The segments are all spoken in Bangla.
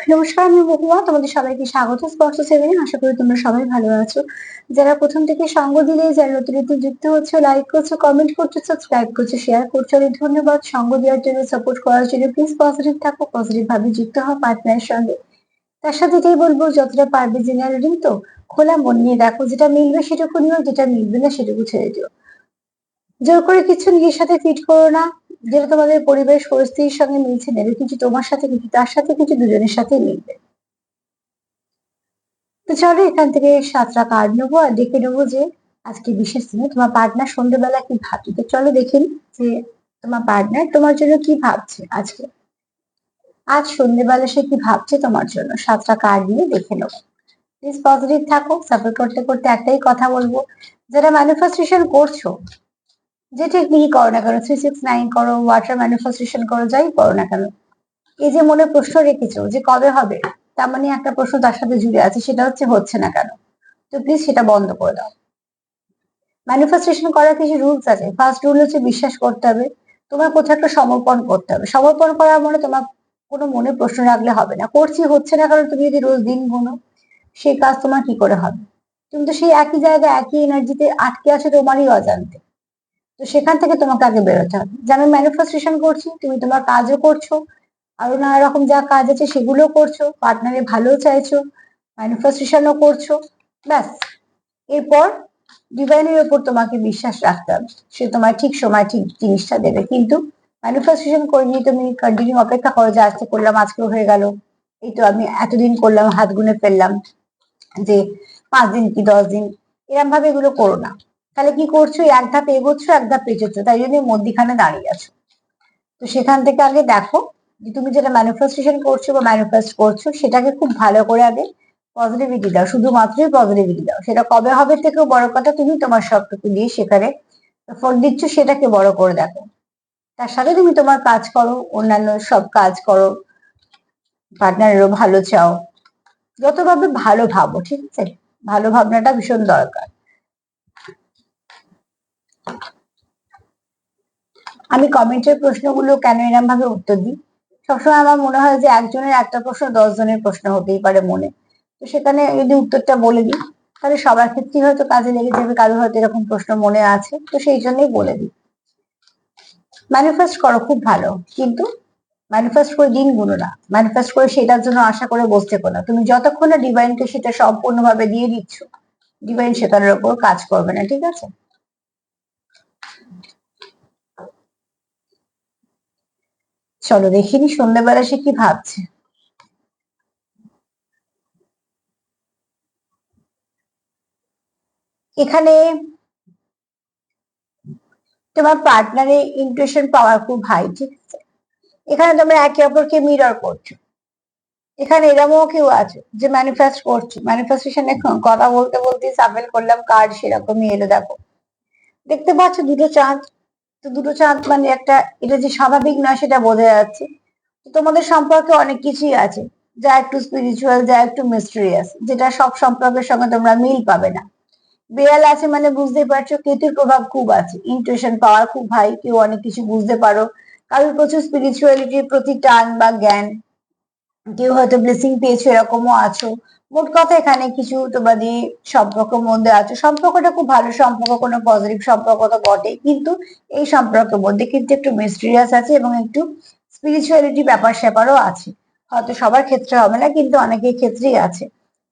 নমস্কার, আমি বহুয়া তোমাদের সবাইকে স্বাগত। স্পর্শ সেভেনে আশা করি তোমরা সবাই ভালো আছো। যারা প্রথম থেকে সঙ্গ দিলে, যারা নতুন নতুন যুক্ত হচ্ছে লাইক করছ কমেন্ট করছ সাবস্ক্রাইব করছ শেয়ার করছ, অনেক ধন্যবাদ। সঙ্গ দেওয়ার জন্য সাপোর্ট করার জন্য প্লিজ পজিটিভ থাকো পজিটিভ ভাবে যুক্ত হও পার্টনারের সঙ্গে। তার সাথে এটাই বলব, যতটা পারবে জেনারেল তো, খোলা মন নিয়ে দেখো, যেটা মিলবে সেটুকু নিও, যেটা মিলবে না সেটুকু ছেড়ে দিও। জোর করে কিছু নিজের সাথে ফিট করো না। যেটা তোমাদের পরিবেশ পরিস্থিতির সঙ্গে মিলছে নেবে কিছু তোমার সাথে, কিছু তার সাথে, কিছু দুজনের সাথে মিলবে। তো চলো এখান থেকে সাতটা কার্ড নেব আর দেখে নেব যে আজকে বিশেষ দিনে তোমার পার্টনার সন্ধ্যেবেলা কি ভাবছে। তো চলো দেখেন যে তোমার পার্টনার তোমার জন্য কি ভাবছে আজকে। আজ সন্ধ্যেবেলা সে কি ভাবছে তোমার জন্য? সাতটা কার্ড নিয়ে দেখে নেব। প্লিজ পজিটিভ থাকো সাপোর্ট করতে করতে একটাই কথা বলব। যারা ম্যানিফেস্টেশন করছ যে টেকনিকই করো না কেন থ্রি সিক্স নাইন করো ওয়াটার ম্যানিফেস্টেশন করো, যাই করো না কেন। এই যে মনে প্রশ্ন রেখেছো যে কবে হবে, তার মানে একটা প্রশ্ন তার সাথে জুড়ে আছে, সেটা হচ্ছে হচ্ছে না কেন। তো প্লিজ সেটা বন্ধ করে দাও। ম্যানিফেস্টেশন করার কিছু রুলস আছে। ফার্স্ট রুল হচ্ছে বিশ্বাস করতে হবে, তোমার কোথাও একটা সমর্পণ করতে হবে। সমর্পণ করার মানে তোমার কোনো মনে প্রশ্ন রাখলে হবে না। করছি হচ্ছে না কারণ তুমি যদি রোজ দিন গুনো, সেই কাজ তোমার কি করে হবে? তুমি তো সেই একই জায়গায় একই এনার্জিতে আটকে আছে তোমারই অজান্তে। তো সেখান থেকে তোমাকে আগে বেরোতে হবে। যে আমি ম্যানিফেস্টেশন করছি, তুমি তোমার কাজও করছ, আরও নানা রকম যা কাজ আছে সেগুলো করছ পার্টনারে ভালো চাইছো ম্যানিফেস্টেশনও করছ, ব্যাস। এরপর ডিভাইনের ওপর তোমাকে বিশ্বাস রাখতে হবে, সে তোমার ঠিক সময় ঠিক জিনিসটা দেবে। কিন্তু ম্যানিফেস্টেশন করে নিয়ে তুমি কন্টিনিউ অপেক্ষা করো যে আজকে করলাম, আজকেও হয়ে গেল। এই তো আমি এতদিন করলাম, হাত গুনে ফেললাম, যে পাঁচ দিন কি দশ দিন এরম ভাবে এগুলো করো না। তাহলে কি করছ? এক ধাপ এগোচ্ছ, এক ধাপ পেছোচ্ছ, তাই জন্য মধ্যিখানে দাঁড়িয়ে আছো। তো সেখান থেকে আগে দেখো যে তুমি যেটা ম্যানিফেস্টেশন করছ বা ম্যানিফেস্ট করছ, সেটাকে খুব ভালো করে আগে পজিটিভিটি দাও শুধুমাত্রই পজিটিভিটি দাও। সেটা কবে হবে থেকেও বড় কথা, তুমি তোমার সবটুকু দিয়ে সেখানে ফল দিচ্ছ, সেটাকে বড় করে দেখো। তার সাথে তুমি তোমার কাজ করো, অন্যান্য সব কাজ করো পার্টনারেরও ভালো চাও। যতভাবে ভালো ভাবো, ঠিক আছে? ভালো ভাবনাটা ভীষণ দরকার। আমি কমেন্টের প্রশ্নগুলো কেন এরম ভাবে উত্তর দিই? সবসময় আমার মনে হয় যে একজনের একটা প্রশ্ন দশ জনের প্রশ্ন হতেই পারে মনে। তো সেখানে যদি উত্তরটা বলে দিই, তাহলে সবার ক্ষেত্রেই হয়তো কাজে লেগে যাবে, কারোর হয়তো এরকম প্রশ্ন মনে আছে, তো সেই জন্যই বলে দিই। ম্যানিফেস্ট করো, খুব ভালো, কিন্তু ম্যানিফেস্ট করে দিনগুলো না। ম্যানিফেস্ট করে সেটার জন্য আশা করে বসতে না। তুমি যতক্ষণ না ডিভাইনকে সেটা সম্পূর্ণভাবে দিয়ে দিচ্ছ ডিভাইন সেটার উপর কাজ করবে না, ঠিক আছে? চলো দেখিনি সন্ধ্যাবেলা সে কি ভাবছে? এখানে তোমার পার্টনারে ইন্টুয়েশন পাওয়ার খুব হাই ঠিক আছে? এখানে তোমরা একে অপরকে মিরর করছ। এখানে এরকমও কেউ আছে যে ম্যানিফেস্ট করছ। ম্যানিফেস্টেশন এখন কথা বলতে বলতে সাফেল করলাম কার্ড সেরকমই এলো, দেখো। দেখতে পাচ্ছ দুটো চাঁদ তো দুটো চাঁদ মানে একটা, এটা যে স্বাভাবিক নয় সেটা বোঝা যাচ্ছে। তোমাদের সম্পর্কে অনেক কিছুই আছে। যা একটু স্পিরিচুয়াল যা একটু মিস্ট্রিয়াস যেটা সব সম্পর্কের সঙ্গে তোমরা মিল পাবে না। বিড়াল আছে মানে বুঝতে পারছ, কেতুর প্রভাব খুব আছে। ইন্টুয়েশন পাওয়ার খুব ভাই কেউ অনেক কিছু বুঝতে পারো। কারোর প্রচুর স্পিরিচুয়ালিটির প্রতি টান বা জ্ঞান, কেউ হয়তো ব্লেসিং পেয়েছ, এরকমও আছো। মোট কথা এখানে কিছু তোমাদের সম্পর্কের মধ্যে আছো। সম্পর্কটা খুব ভালো সম্পর্ক, কোনো পজিটিভ সম্পর্ক তো বটে কিন্তু এই সম্পর্কের মধ্যে কিন্তু একটু মিস্টিরিয়াস আছে এবং একটু স্পিরিচুয়ালিটি ব্যাপার স্যাপারও আছে। হয়তো সবার ক্ষেত্রে হবে না, কিন্তু অনেকের ক্ষেত্রেই আছে।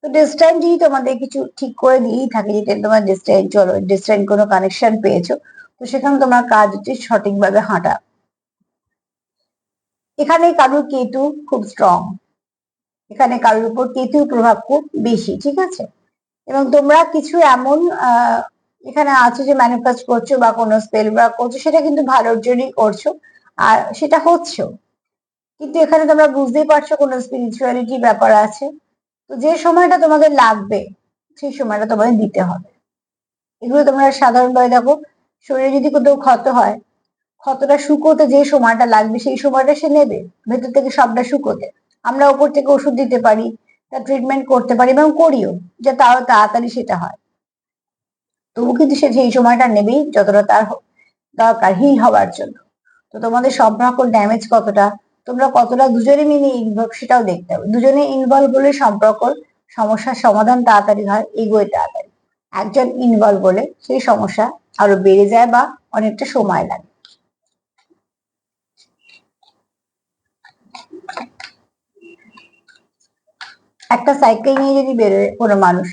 তো ডিস্টাইন যদি তোমাদের কিছু ঠিক করে দিয়েই থাকে, যেটা তোমার ডিস্টাইন চলো ডিস্টাইন কোনো কানেকশন পেয়েছ, তো সেখানে তোমার কাজ হচ্ছে সঠিকভাবে হাঁটা। এখানে কারুর কেতু খুব স্ট্রং এখানে কারোর উপর কেতুর প্রভাব খুব বেশি, ঠিক আছে? এবং তোমরা কিছু এমন এখানে আছে যে ম্যানিফেস্ট করছ বা কোনো স্পেল বা করছ, সেটা কিন্তু ভালোর জন্যই করছ, আর সেটা হচ্ছেও। কিন্তু এখানে তোমরা বুঝতেই পারছ কোনো স্পিরিচুয়ালিটি ব্যাপার আছে। তো যে সময়টা তোমাদের লাগবে, সেই সময়টা তোমাদের দিতে হবে। এগুলো তোমরা সাধারণভাবে দেখো, শরীরে যদি কোথাও ক্ষত হয়, ক্ষতটা শুকোতে যে সময়টা লাগবে, সেই সময়টা সে নেবে। ভেতর থেকে সবটা শুকোতে। আমরা ওপর থেকে ওষুধ দিতে পারি তার ট্রিটমেন্ট করতে পারি এবং করিও, যে তাও তাড়াতাড়ি সেটা হয়। তবু কিন্তু সে সেই সময়টা নেবেই যতটা তার দরকার হিল হওয়ার জন্য। তো তোমাদের সম্পর্ক ড্যামেজ কতটা, তোমরা কতটা দুজনে মিলে ইনভলভ সেটাও দেখতে হবে। দুজনে ইনভলভ হলে সম্পর্ক সমস্যার সমাধান তাড়াতাড়ি হয়, এগোয় তাড়াতাড়ি। একজন ইনভলভ হলে সেই সমস্যা আরও বেড়ে যায় বা অনেকটা সময় লাগে। একটা সাইকেল নিয়ে যদি বেরোয় কোনো মানুষ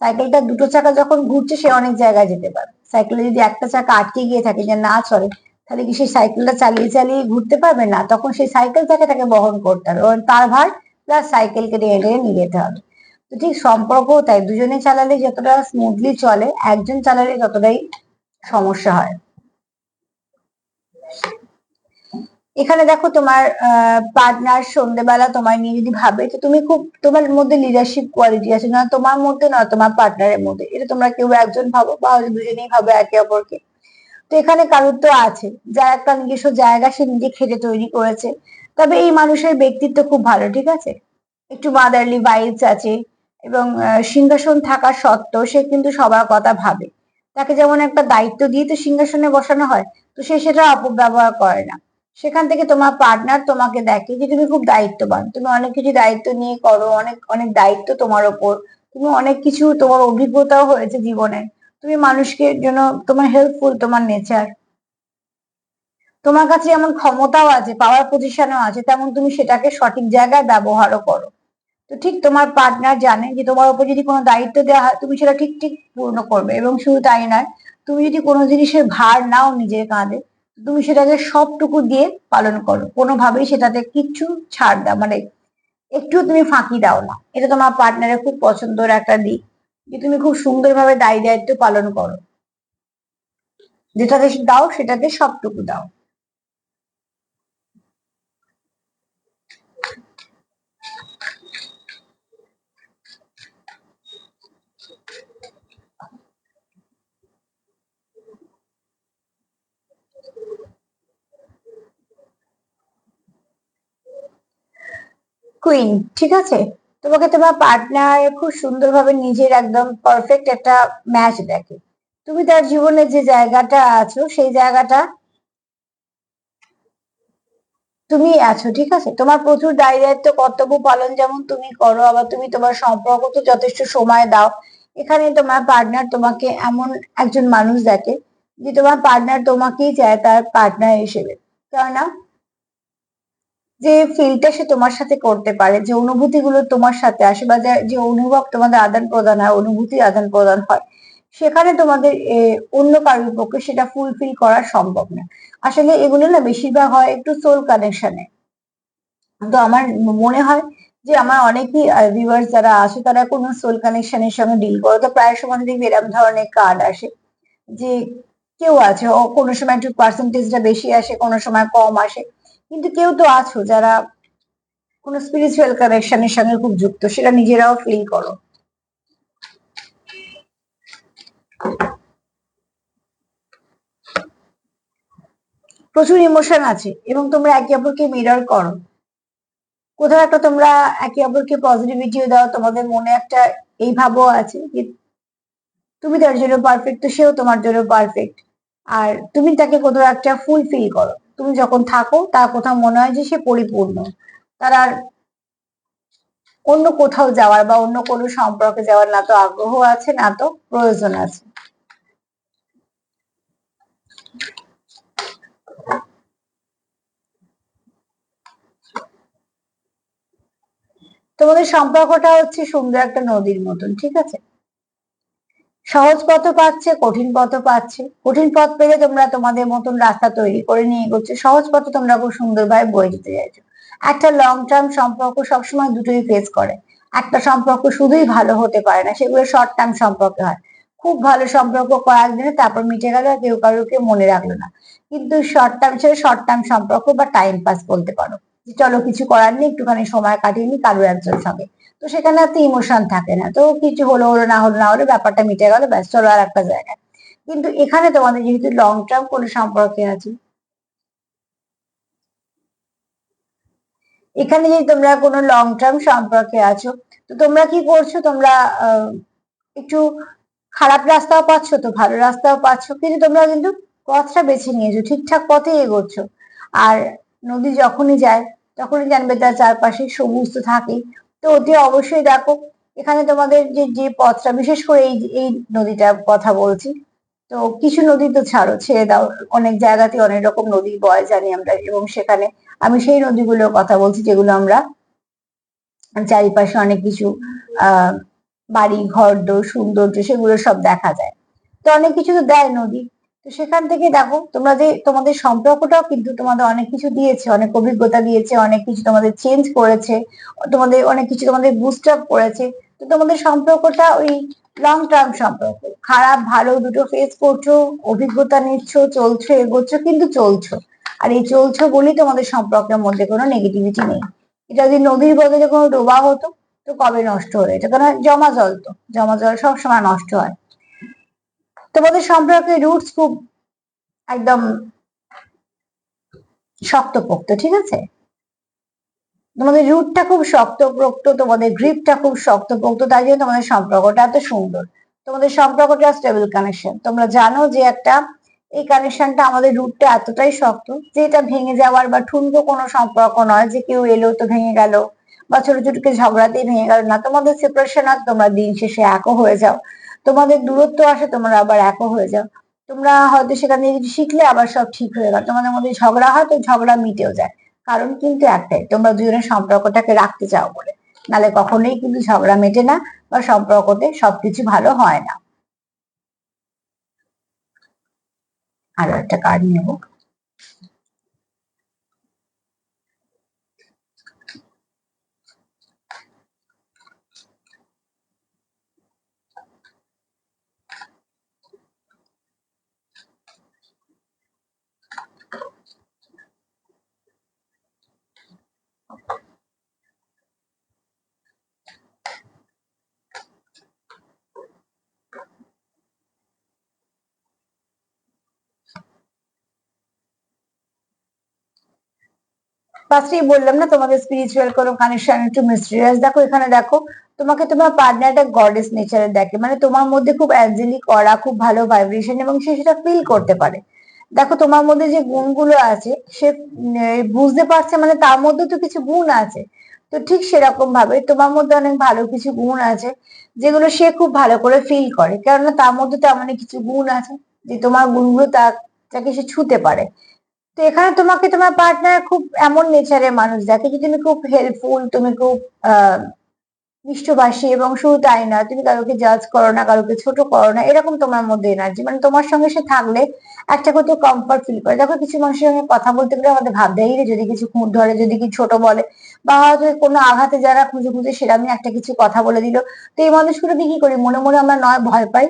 সাইকেলটা দুটো চাকা যখন ঘুরছে, সে অনেক জায়গায় যেতে পারে সাইকেলে যদি একটা চাকা আটকে গিয়ে থাকে যে না চলে, তাহলে কি সেই সাইকেলটা চালিয়ে চালিয়ে ঘুরতে পারবে? না, তখন সেই সাইকেল থেকে তাকে বহন করতে হবে। এবং তার ভার প্লাস সাইকেলকে টেনে টেনে নিয়ে যেতে হবে। তো ঠিক সম্পর্কও তাই, দুজনে চালালে যতটা স্মুথলি চলে, একজন চালালে ততটাই সমস্যা হয়। এখানে দেখো তোমার পার্টনার সন্ধ্যেবেলা তোমার নিয়ে যদি ভাবে, তো তুমি খুব, তোমার মধ্যে লিডারশিপ কোয়ালিটি আছে। না তোমার মধ্যে, না তোমার পার্টনারের মধ্যে। এটা তোমরা কেউ একজন ভাবো বা দুজনেই ভাবো একে অপরকে। তো এখানে কারোর তো আছে। যার একটা নিজস্ব জায়গা সে নিজে খেটে তৈরি করেছে। তবে এই মানুষের ব্যক্তিত্ব খুব ভালো, ঠিক আছে? একটু মাদারলি ভাইবস আছে এবং সিংহাসন থাকা সত্ত্বেও সে কিন্তু সবার কথা ভাবে। তাকে যেমন একটা দায়িত্ব দিয়ে তো সিংহাসনে বসানো হয়, তো সে সেটা অপব্যবহার করে না। সেখান থেকে তোমার পার্টনার তোমাকে দেখে যে তুমি খুব দায়িত্ববান। তুমি অনেক কিছু দায়িত্ব নিয়ে করো, অনেক অনেক দায়িত্ব তোমার ওপর। তুমি অনেক কিছু তোমার অভিজ্ঞতাও হয়েছে জীবনে। তুমি মানুষকে জন্য তোমার হেল্পফুল তোমার নেচার তোমার কাছে যেমন ক্ষমতাও আছে পাওয়ার পজিশনও আছে, তেমন তুমি সেটাকে সঠিক জায়গায় ব্যবহারও করো। তো ঠিক তোমার পার্টনার জানে যে তোমার উপর যদি কোনো দায়িত্ব দেওয়া হয়, তুমি সেটা ঠিক ঠিক পূর্ণ করবে। এবং শুধু তাই নয়, তুমি যদি কোনো জিনিসের ভার নাও নিজের কাঁধে তুমি সেটাকে সবটুকু দিয়ে পালন করো। কোনোভাবেই সেটাতে কিচ্ছু ছাড় দাও মানে একটু তুমি ফাঁকি দাও না। এটা তোমার পার্টনারের খুব পছন্দের একটা দিক, যে তুমি খুব সুন্দরভাবে দায়ী দায়িত্ব পালন করো। যেটাতে দাও, সেটাতে সবটুকু দাও। কুইন ঠিক আছে? তোমাকে তোমার পার্টনার খুব সুন্দরভাবে নিজের একদম পারফেক্ট একটা ম্যাচ দেখে। তুমি তার জীবনে যে জায়গাটা আছো, সেই জায়গাটা তুমি আছো, ঠিক আছে? তোমার প্রচুর দায়ী দায়িত্ব, কর্তব্য পালন যেমন তুমি করো, আবার তুমি তোমার সম্পর্ক তো যথেষ্ট সময় দাও। এখানে তোমার পার্টনার তোমাকে এমন একজন মানুষ দেখে, যে তোমার পার্টনার তোমাকেই চায় তার পার্টনার হিসেবে। কেননা যে ফিলটা সে তোমার সাথে করতে পারে, যে অনুভূতি গুলো তোমার সাথে আসে বা যে অনুভব তোমাদের আদান প্রদান হয়, অনুভূতি আদান প্রদান হয়, সেখানে তোমাদের অন্য কারোর পক্ষে সেটা ফুলফিল করা সম্ভব না। আসলে এগুলো না বেশিরভাগ হয় একটু সোল কানেকশনে তো আমার মনে হয় যে আমার অনেকই ভিউয়ার্স যারা আসে তারা কোনো সোল কানেকশনের সঙ্গে ডিল করে। তো প্রায় সময় দেখবি এরকম ধরনের কার্ড আসে যে কেউ আছে, ও কোনো সময় একটু পার্সেন্টেজটা বেশি আসে, কোনো সময় কম আসে। কিন্তু কেউ তো আছো যারা কোন স্পিরিচুয়াল কানেকশনের সঙ্গে খুব যুক্ত, সেটা নিজেরাও ফিল করো। প্রচুর ইমোশন আছে এবং তোমরা একে অপরকে মিরর করো। কোথাও একটা তোমরা একে অপরকে পজিটিভিটিও দাও, তোমাদের মনে একটা এই ভাবও আছে যে তুমি তার জন্য পারফেক্ট তো সেও তোমার জন্য পারফেক্ট আর তুমি তাকে কোথাও একটা ফুলফিল করো। তুমি যখন থাকো, তার কোথাও মনে হয় যে সে পরিপূর্ণ। তার আর অন্য কোথাও যাওয়ার বা অন্য কোনো সম্পর্কে যাওয়ার না তো আগ্রহ আছে, না তো প্রয়োজন আছে। তোমাদের সম্পর্কটা হচ্ছে সুন্দর একটা নদীর মতন, ঠিক আছে? সহজ পথ পাচ্ছে, কঠিন পথ পাচ্ছে। কঠিন পথ পেলে তোমরা তোমাদের মতন রাস্তা তৈরি করে নিয়ে এগোচ্ছে। সহজ পথে তোমরা খুব সুন্দরভাবে বয়ে যেতে চাইছো। একটা লং টার্ম সম্পর্ক সবসময় দুটোই ফেস করে। একটা সম্পর্ক শুধুই ভালো হতে পারে না, সেগুলো শর্ট টার্ম সম্পর্ক হয়। খুব ভালো সম্পর্ক কয়েকদিনে তারপর মিটে গেল কেউ কারোকে মনে রাখল না। কিন্তু শর্ট টার্ম ছেড়ে শর্ট টার্ম সম্পর্ক বা টাইম পাস বলতে পারো। চলো কিছু করার নেই, একটুখানি সময় কাটিয়ে নি, কারোর একজন সঙ্গে। তো সেখানে এত ইমোশন থাকে না। তো কিছু হলো হলো, না হলো না হলো ব্যাপারটা মিটে গেল, ব্যাস, চলো আর একটা জায়গায়। কিন্তু এখানে তোমাদের যেহেতু লং টার্ম কোনো সম্পর্কে আছে, এখানে যদি তোমরা কোনো লং টার্ম সম্পর্কে আছো, তো তোমরা কি করছ? তোমরা একটু খারাপ রাস্তাও পাচ্ছ তো ভালো রাস্তাও পাচ্ছ, কিন্তু তোমরা কিন্তু পথটা বেছে নিয়েছো, ঠিকঠাক পথে এগোচ্ছ। আর নদী যখনই যায়, তখনই জানবে তার চারপাশে সবুজ তো থাকেই। তো অতি অবশ্যই দেখো, এখানে তোমাদের যে যে পথটা, বিশেষ করে এই এই নদীটার কথা বলছি, তো কিছু নদী তো ছাড়ো, ছেড়ে দাও, অনেক জায়গাতে অনেক রকম নদী বয় জানি আমরা, এবং সেখানে আমি সেই নদীগুলোর কথা বলছি যেগুলো আমরা চারিপাশে অনেক কিছু আহ বাড়ি, ঘর, দোর সৌন্দর্য সেগুলো সব দেখা যায়। তো অনেক কিছু তো দেয় নদী তো সেখান থেকে দেখো, তোমরা যে তোমাদের সম্পর্কটাও কিন্তু তোমাদের অনেক কিছু দিয়েছে, অনেক অভিজ্ঞতা দিয়েছে, অনেক কিছু তোমাদের চেঞ্জ করেছে, তোমাদের অনেক কিছু তোমাদের বুস্ট আপ করেছে। তো তোমাদের সম্পর্কটা ওই লং টার্ম সম্পর্ক। খারাপ, ভালো দুটো ফেস করছ, অভিজ্ঞতা নিচ্ছ, চলছো, এগোচ্ছ, কিন্তু চলছো। আর এই চলছো বলেই তোমাদের সম্পর্কের মধ্যে কোনো নেগেটিভিটি নেই। এটা যদি নদীর বদলে কোনো ডোবা হতো, তো কবে নষ্ট হলো? এটা কারণ জমা জল তো। জমা জল সবসময় নষ্ট হয়। তোমাদের সম্পর্কে রুটস খুব একদম শক্তপোক্ত, ঠিক আছে? তোমাদের রুটটা খুব শক্তপোক্ত, তোমাদের গ্রিপটা খুব শক্তপোক্ত, তাই জন্য তোমাদের সম্পর্কটা এত সুন্দর। তোমাদের সম্পর্কটা স্টেবল কানেকশন তোমরা জানো যে একটা, এই কানেকশনটা আমাদের রুটটা এতটাই শক্ত, যে এটা ভেঙে যাওয়ার বা ঠুনকো কোনো সম্পর্ক নয় যে কেউ এলো তো ভেঙে গেল, বা ছোট ছোটকে ঝগড়াতেই ভেঙে গেল না। তোমাদের সেপারেশন আর তোমরা দিন শেষে একও হয়ে যাও। তোমাদের দূরত্ব আসে, তোমরা আবার একও হয়ে যাও। তোমরা হয়তো সেখানে কিছু শিখলে আবার সব ঠিক হয়ে গেল। তোমাদের মধ্যে ঝগড়া হয় তো ঝগড়া মিটেও যায়। কারণ কিন্তু একটাই, তোমরা দুজনের সম্পর্কটাকে রাখতে চাও বলে। নালে কখনোই কিন্তু ঝগড়া মেটে না বা সম্পর্কতে সবকিছু ভালো হয় না। আরও একটা কার্ড নেব। ফার্স্টেই বললাম না তোমাদের স্পিরিচুয়াল কোনো কানেকশন একটু মিস্টেরিয়াস দেখো, এখানে দেখো, তোমাকে তোমার পার্টনার একটা গডেস নেচারের দেখে মানে তোমার মধ্যে খুব অ্যাঞ্জেলিক করা খুব ভালো ভাইব্রেশন এবং সে সেটা ফিল করতে পারে। দেখো, তোমার মধ্যে যে গুণগুলো আছে, সে বুঝতে পারছে মানে তার মধ্যে তো কিছু গুণ আছে। তো ঠিক সেরকম ভাবে তোমার মধ্যে অনেক ভালো কিছু গুণ আছে, যেগুলো সে খুব ভালো করে ফিল করে, কেননা তার মধ্যে তো এমন কিছু গুণ আছে, যে তোমার গুণগুলো তাকে সে ছুতে পারে। তো এখানে তোমাকে তোমার পার্টনার খুব এমন নেচারের মানুষ দেখে যে তুমি খুব হেল্পফুল তুমি খুব মিষ্টভাষী এবং শুধু তাই না, তুমি কারোকে জাজ করো না, কারোকে ছোট করো না, এরকম তোমার মধ্যে এনার্জি মানে তোমার সঙ্গে সে থাকলে একটা কত কমফর্ট ফিল করে। দেখো কিছু মানুষের সঙ্গে কথা বলতে গেলে আমাদের ভাব ভাবতে রে, যদি কিছু খুঁত ধরে, যদি কিছু ছোট বলে? বা হয়তো কোনো আঘাতে যারা খুঁজে খুঁজে সেরকম একটা কিছু কথা বলে দিল। তো এই মানুষগুলোকে কি করি? মনে মনে আমরা নয় ভয় পাই।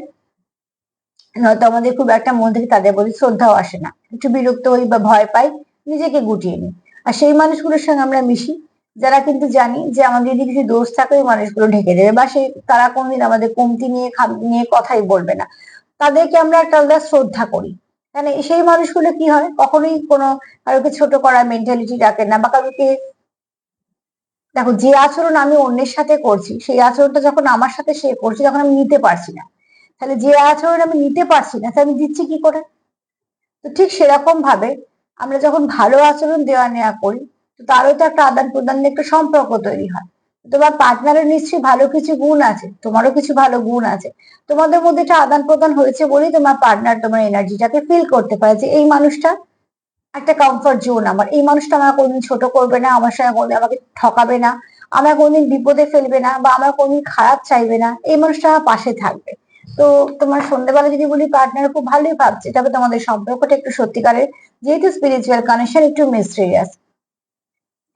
নয়তো আমাদের খুব একটা মন থেকে তাদের প্রতি শ্রদ্ধাও আসে না। একটু বিরক্ত হই বা ভয় পাই, নিজেকে গুটিয়ে নিই। আর সেই মানুষগুলোর সঙ্গে আমরা মিশি, যারা কিন্তু জানি যে আমাদের যদি কিছু দোষ থাকে ওই মানুষগুলো ঢেকে দেবে বা সেই তারা কোনদিন আমাদের কমতি নিয়ে নিয়ে কথাই বলবে না। তাদেরকে আমরা একটা আলাদা শ্রদ্ধা করি। মানে সেই মানুষগুলো কি হয়? কখনোই কোনো কারোকে ছোট করার মেন্টালিটি রাখে না বা কারোকে দেখো যে আচরণ আমি অন্যের সাথে করছি, সেই আচরণটা যখন আমার সাথে সে করছে, তখন আমি নিতে পারছি না। তাহলে যে আচরণ আমি নিতে পারছি না, তাহলে আমি দিচ্ছি কি করে? তো ঠিক সেরকম ভাবে আমরা যখন ভালো আচরণ দেওয়া নেওয়া করি, তো তারও তো একটা আদান প্রদানের একটা সম্পর্ক তৈরি হয়। তোমার পার্টনারের নিশ্চয়ই ভালো কিছু গুণ আছে, তোমারও কিছু ভালো গুণ আছে। তোমাদের মধ্যে একটা আদান প্রদান হয়েছে বলেই তোমার পার্টনার তোমার এনার্জিটাকে ফিল করতে পারে যে এই মানুষটা একটা কমফর্ট জোন আমার, এই মানুষটা আমার কোনদিন ছোট করবে না, আমার সঙ্গে কোনদিন আমাকে ঠকাবে না, আমার কোনদিন বিপদে ফেলবে না বা আমার কোনদিন খারাপ চাইবে না, এই মানুষটা আমার পাশে থাকবে। তো তোমার সন্ধ্যেবেলা যদি বলি পার্টনার খুব ভালোই ভাবছে, তবে তোমাদের সম্পর্কটা একটু সত্যিকারের। যেহেতু স্পিরিচুয়াল কানেকশন একটু মিস্টেরিয়াস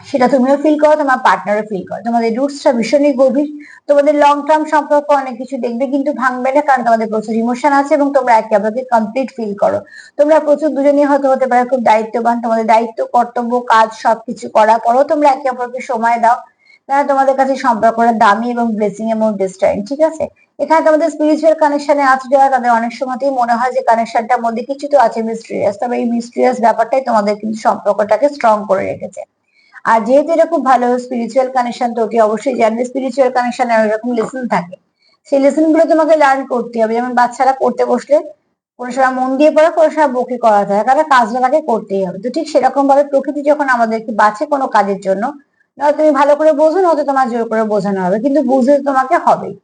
সেটা তুমিও ফিল করো, তোমার পার্টনারও ফিল করো। তোমাদের রুটসটা ভীষণই গভীর। তোমাদের লং টার্ম সম্পর্ক অনেক কিছু দেখবে কিন্তু ভাঙবে না, কারণ তোমাদের প্রচুর ইমোশন আছে এবং তোমরা একে অপরকে কমপ্লিট ফিল করো। তোমরা প্রচুর দুজনই হয়তো হতে পারে খুব দায়িত্ববান। তোমাদের দায়িত্ব, কর্তব্য, কাজ সবকিছু করার পরও তোমরা একে অপরকে সময় দাও। তাহলে তোমাদের কাছে সম্পর্কটা দামি এবং ব্লেসিং এবং ডিস্টাইন ঠিক আছে? এখানে তোমাদের স্পিরিচুয়াল কানেকশনে আছে যারা তাদের অনেক সময়তেই মনে হয় যে কানেকশনটার মধ্যে কিছু তো আছে মিস্ট্রিয়াস তবে এই মিস্ট্রিয়াস ব্যাপারটাই তোমাদের কিন্তু সম্পর্কটাকে স্ট্রং করে রেখেছে। আর যেহেতু এটা খুব ভালো স্পিরিচুয়াল কানেকশন তো ওকে অবশ্যই জানবে স্পিরিচুয়াল কানেকশন এরকম লেসন থাকে। সেই লেসনগুলো তোমাকে লার্ন করতে হবে। যেমন বাচ্চারা পড়তে বসলে, কোনো সময় মন দিয়ে পড়ে, কোনো সময় বকে করা যায়। কারণ কাজটা তাকে করতেই হবে। তো ঠিক সেরকম ভাবে প্রকৃতি যখন আমাদেরকে বাঁচে কোনো কাজের জন্য, নয়তো তুমি ভালো করে বোঝো, নয়তো তোমার জোর করে বোঝানো হবে। কিন্তু বুঝতে তোমাকে হবেই।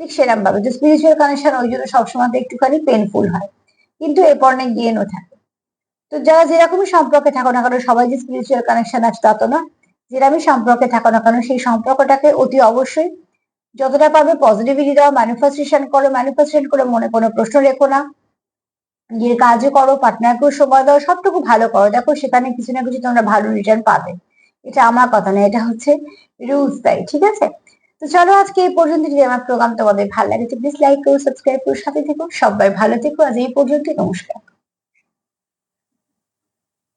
ঠিক সেরকম ভাবে। যে স্পিরিচুয়াল কানেকশন ওই জন্য সবসময় একটুখানি পেনফুল হয়। কিন্তু এরপর অনেক গেনও থাকে। তো যারা যেরকমই সম্পর্কে থাকো না কারণ সবাই যে স্পিরিচুয়াল কানেকশন আছে তা তো না। যেরকমই সম্পর্কে থাকো না কারণ সেই সম্পর্কটাকে অতি অবশ্যই যতটা পারবে পজিটিভিটি দাও ম্যানিফেস্টেশন করো ম্যানিফেস্টেশন করে মনে কোনো প্রশ্ন রেখো না। নিজের কাজও করো পার্টনারকেও সময় দাও, সবটুকু ভালো করো। দেখো সেখানে কিছু না কিছু তোমরা ভালো রিটার্ন পাবে। এটা আমার কথা না, এটা হচ্ছে রুলস তাই, ঠিক আছে? তো চলো আজকে এই পর্যন্ত যদি আমার প্রোগ্রাম তোমাদের ভালো লাগে প্লিজ লাইক করো সাবস্ক্রাইব করো সাথে থেকো, সবাই ভালো থেকো। আজ এই পর্যন্ত নমস্কার।